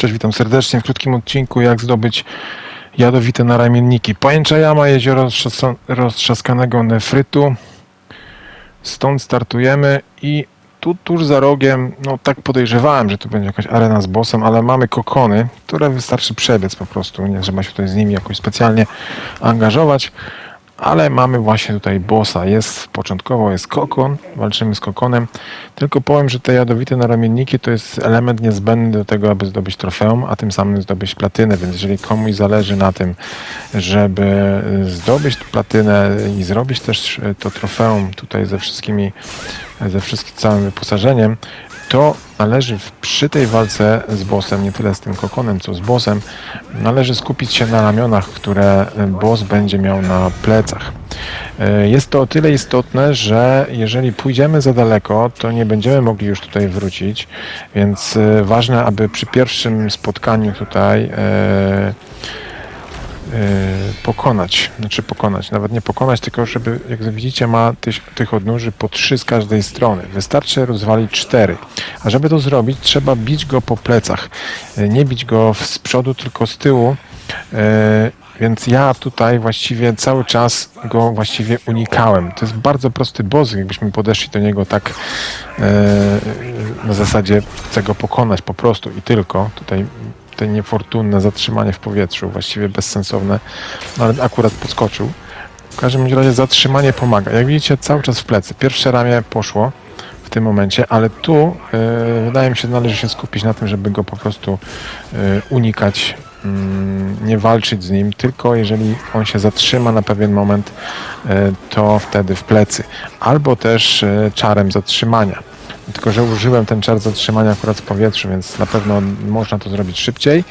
Cześć, witam serdecznie w krótkim odcinku jak zdobyć jadowite naramienniki. Pajęcza jama, jezioro roztrzaskanego nefrytu. Stąd startujemy i tu tuż za rogiem, no tak podejrzewałem, że tu będzie jakaś arena z bossem, ale mamy kokony, które wystarczy przebiec po prostu, nie trzeba się tutaj z nimi jakoś specjalnie angażować. Ale mamy właśnie tutaj bossa. Jest początkowo jest kokon, walczymy z kokonem. Tylko powiem, że te jadowite naramienniki to jest element niezbędny do tego, aby zdobyć trofeum, a tym samym zdobyć platynę. Więc jeżeli komuś zależy na tym, żeby zdobyć platynę i zrobić też to trofeum tutaj ze wszystkimi, ze wszystkim całym wyposażeniem, to należy przy tej walce z bossem, nie tyle z tym kokonem, co z bossem, należy skupić się na ramionach, które boss będzie miał na plecach. E, Jest to o tyle istotne, że jeżeli pójdziemy za daleko, to nie będziemy mogli już tutaj wrócić, więc e, ważne, aby przy pierwszym spotkaniu tutaj e, e, pokonać, znaczy pokonać, nawet nie pokonać, tylko żeby, jak widzicie, ma tych, tych odnóży po trzy z każdej strony. Wystarczy rozwalić cztery. A żeby to zrobić, trzeba bić go po plecach. E, Nie bić go z przodu, tylko z tyłu. E, Więc ja tutaj właściwie cały czas go właściwie unikałem. To jest bardzo prosty boss, jakbyśmy podeszli do niego tak na zasadzie chcę go pokonać po prostu i tylko. Tutaj te niefortunne zatrzymanie w powietrzu, właściwie bezsensowne, no ale akurat podskoczył. W każdym razie zatrzymanie pomaga. Jak widzicie, cały czas w plecy. Pierwsze ramię poszło w tym momencie, ale tu e, wydaje mi się, należy się skupić na tym, żeby go po prostu e, unikać, mm, nie walczyć z nim, tylko jeżeli on się zatrzyma na pewien moment, e, to wtedy w plecy. Albo też czarem zatrzymania. Tylko, że użyłem ten czar zatrzymania akurat w powietrzu, więc na pewno można to zrobić szybciej.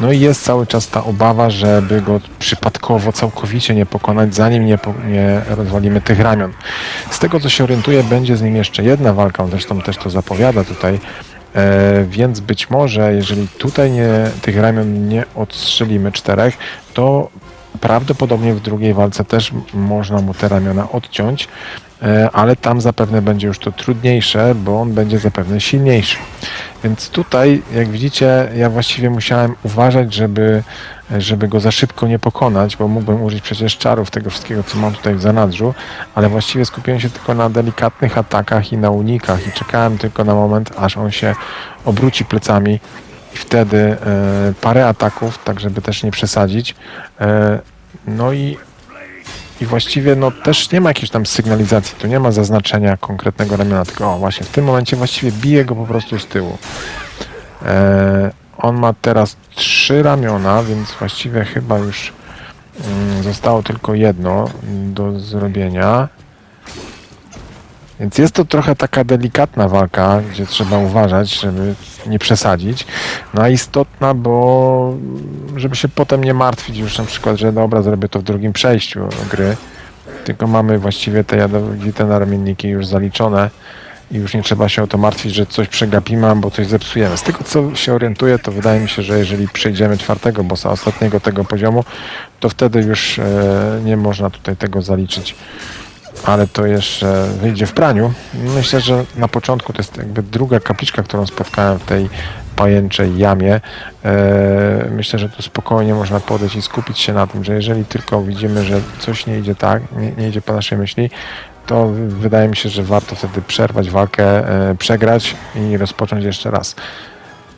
No i jest cały czas ta obawa, żeby go przypadkowo całkowicie nie pokonać, zanim nie, po, nie rozwalimy tych ramion. Z tego co się orientuję, będzie z nim jeszcze jedna walka, on zresztą też to zapowiada tutaj. E, więc być może, jeżeli tutaj nie, tych ramion nie odstrzelimy czterech, to prawdopodobnie w drugiej walce też można mu te ramiona odciąć, e, ale tam zapewne będzie już to trudniejsze, bo on będzie zapewne silniejszy. Więc tutaj, jak widzicie, ja właściwie musiałem uważać, żeby, żeby go za szybko nie pokonać, bo mógłbym użyć przecież czarów tego wszystkiego, co mam tutaj w zanadrzu, ale właściwie skupiłem się tylko na delikatnych atakach i na unikach i czekałem tylko na moment, aż on się obróci plecami i wtedy e, parę ataków, tak żeby też nie przesadzić. E, no i i właściwie no też nie ma jakiejś tam sygnalizacji, tu nie ma zaznaczenia konkretnego ramiona, tylko o właśnie w tym momencie właściwie bije go po prostu z tyłu. E, on ma teraz trzy ramiona, więc właściwie chyba już mm, zostało tylko jedno do zrobienia. Więc jest to trochę taka delikatna walka, gdzie trzeba uważać, żeby nie przesadzić. No a istotna, bo żeby się potem nie martwić już na przykład, że dobra, zrobię to w drugim przejściu gry. Tylko mamy właściwie te jadowite naramienniki już zaliczone i już nie trzeba się o to martwić, że coś przegapimy albo coś zepsujemy. Z tego co się orientuję, to wydaje mi się, że jeżeli przejdziemy czwartego bossa, ostatniego tego poziomu, to wtedy już e, nie można tutaj tego zaliczyć ale to jeszcze wyjdzie w praniu. Myślę, że na początku to jest jakby druga kapliczka, którą spotkałem w tej pajęczej jamie. E, Myślę, że tu spokojnie można podejść i skupić się na tym, że jeżeli tylko widzimy, że coś nie idzie tak, nie, nie idzie po naszej myśli, to wydaje mi się, że warto wtedy przerwać walkę, e, przegrać i rozpocząć jeszcze raz.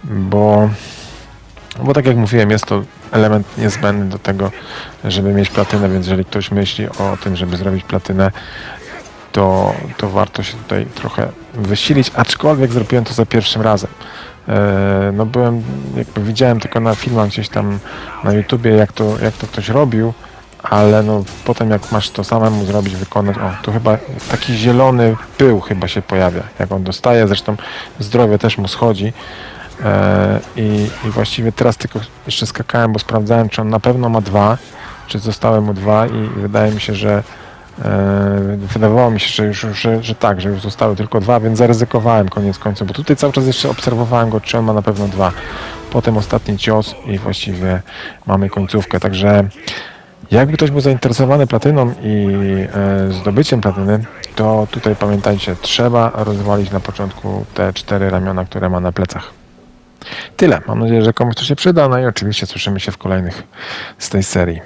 Bo bo tak jak mówiłem, jest to element niezbędny do tego, żeby mieć platynę, więc jeżeli ktoś myśli o tym, żeby zrobić platynę, to, to warto się tutaj trochę wysilić, aczkolwiek zrobiłem to za pierwszym razem. E, No byłem, jakby widziałem tylko na filmach gdzieś tam na YouTubie, jak to, jak to ktoś robił, ale no potem jak masz to samemu zrobić, wykonać, o, tu chyba taki zielony pył chyba się pojawia, jak on dostaje, zresztą zdrowie też mu schodzi. E, I, I właściwie teraz tylko jeszcze skakałem, bo sprawdzałem, czy on na pewno ma dwa, czy zostały mu dwa i wydaje mi się, że e, wydawało mi się, że już że, że tak, że już zostały tylko dwa, więc zaryzykowałem koniec końców, bo tutaj cały czas jeszcze obserwowałem go, czy on ma na pewno dwa. Potem ostatni cios i właściwie mamy końcówkę, także jakby ktoś był zainteresowany platyną i e, zdobyciem platyny, to tutaj pamiętajcie, trzeba rozwalić na początku te cztery ramiona, które ma na plecach. Tyle. Mam nadzieję, że komuś to się przyda. No i oczywiście słyszymy się w kolejnych z tej serii.